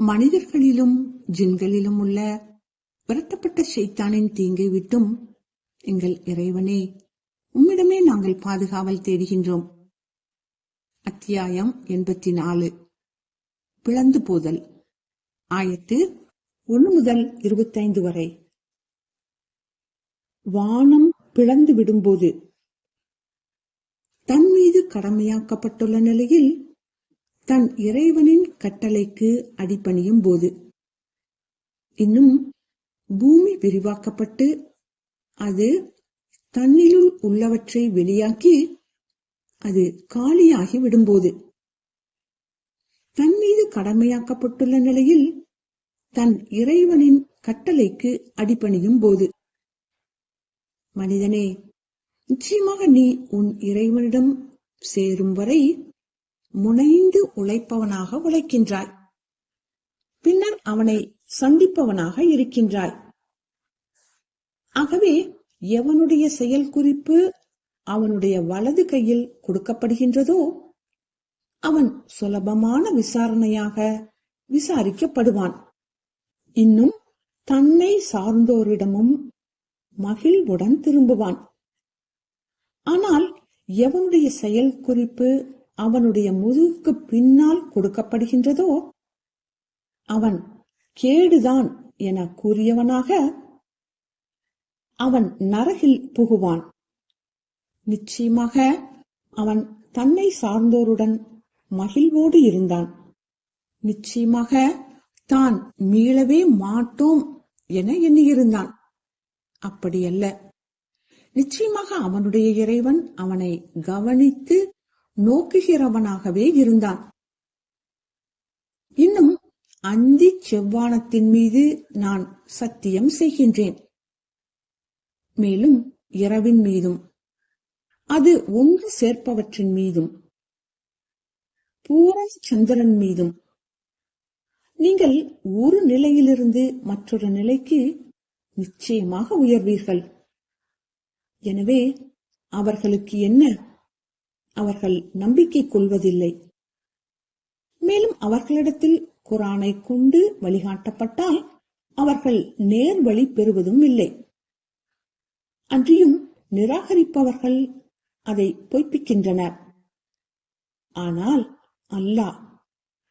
மனிதர்களிலும் ஜின்களிலும் உள்ள விரட்டப்பட்ட சைத்தானின் தீங்கை விட்டும் எங்கள் இறைவனே உம்மிடமே நாங்கள் பாதுகாவல் தேடுகின்றோம். அத்தியாயம் எண்பத்தி நாலு பிளந்து போதல். ஆயத்து ஒன்று முதல் இருபத்தைந்து வரை. வானம் பிளந்து விடும்போது. தன் மீது கடமையாக்கப்பட்டுள்ள நிலையில் தன் இறைவனின் கட்டளைக்கு அடிபணியும் போது இன்னும் பூமி விரிவாக்கப்பட்டு அது தன்னிலுள் உள்ளவற்றை வெளியாக்கி அது காலியாகி விடும்போது. தன் மீது கடமையாக்கப்பட்டுள்ள நிலையில் தன் இறைவனின் கட்டளைக்கு அடிபணியும் போது மனிதனே நிச்சயமாக நீ உன் இறைவனிடம் சேரும் வரை முனைந்து உழைப்பவனாக உழைக்கின்றாய். பின்னர் அவனை சந்திப்பவனாக இருக்கின்றாய். ஆகவே எவனுடைய செயல் குறிப்பு அவனுடைய வலது கையில் கொடுக்கப்படுகின்றதோ அவன் சுலபமான விசாரணையாக விசாரிக்கப்படுவான். இன்னும் தன்னை சார்ந்தோரிடமும் மகிழ்வுடன் திரும்புவான். ஆனால் எவனுடைய செயல் குறிப்பு அவனுடைய முதுகுக்கு பின்னால் கொடுக்கப்படுகின்றதோ அவன் கேடுதான் என கூறியவனாக அவன் நரகில் புகுவான். நிச்சயமாக அவன் தன்னை சார்ந்தோருடன் மகிழ்வோடு இருந்தான். நிச்சயமாக தான் மீளவே மாட்டோம் என எண்ணியிருந்தான். அப்படியல்ல. நிச்சயமாக அவனுடைய இறைவன் அவனை கவனித்து நோக்குகிறவனாகவே இருந்தான். இன்னும் அந்தி செவ்வானத்தின் மீது நான் சத்தியம் செய்கின்றேன். மேலும் இரவின் மீதும் அது ஒன்று சேர்ப்பவற்றின் மீதும் பூரண சந்திரன் மீதும். நீங்கள் ஒரு நிலையிலிருந்து மற்றொரு நிலைக்கு நிச்சயமாக உயர்வீர்கள். எனவே அவர்களுக்கு என்ன அவர்கள் நம்பிக்கை கொள்வதில்லை. மேலும் அவர்களிடத்தில் குரானை கொண்டு வழிகாட்டப்பட்டால் அவர்கள் நேர் வழி பெறுவதும் இல்லை. அன்றியும் நிராகரிப்பவர்கள் அதை பொய்ப்பிக்கின்றனர். ஆனால் அல்லாஹ்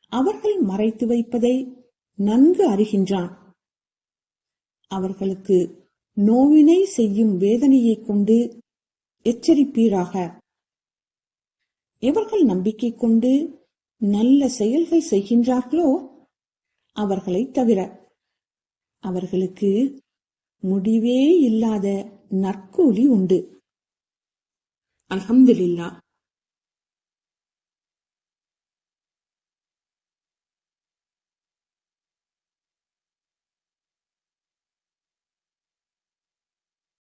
அவர்கள் மறைத்து வைப்பதை நன்கு அறிகின்றான். அவர்களுக்கு நோவினை செய்யும் வேதனையை கொண்டு எச்சரிப்பீராக. எவர்கள் நம்பிக்கை கொண்டு நல்ல செயல்கள் செய்கின்றார்களோ அவர்களை தவிர அவர்களுக்கு முடிவே இல்லாத நற்கூலி உண்டு. அலமதுல்லா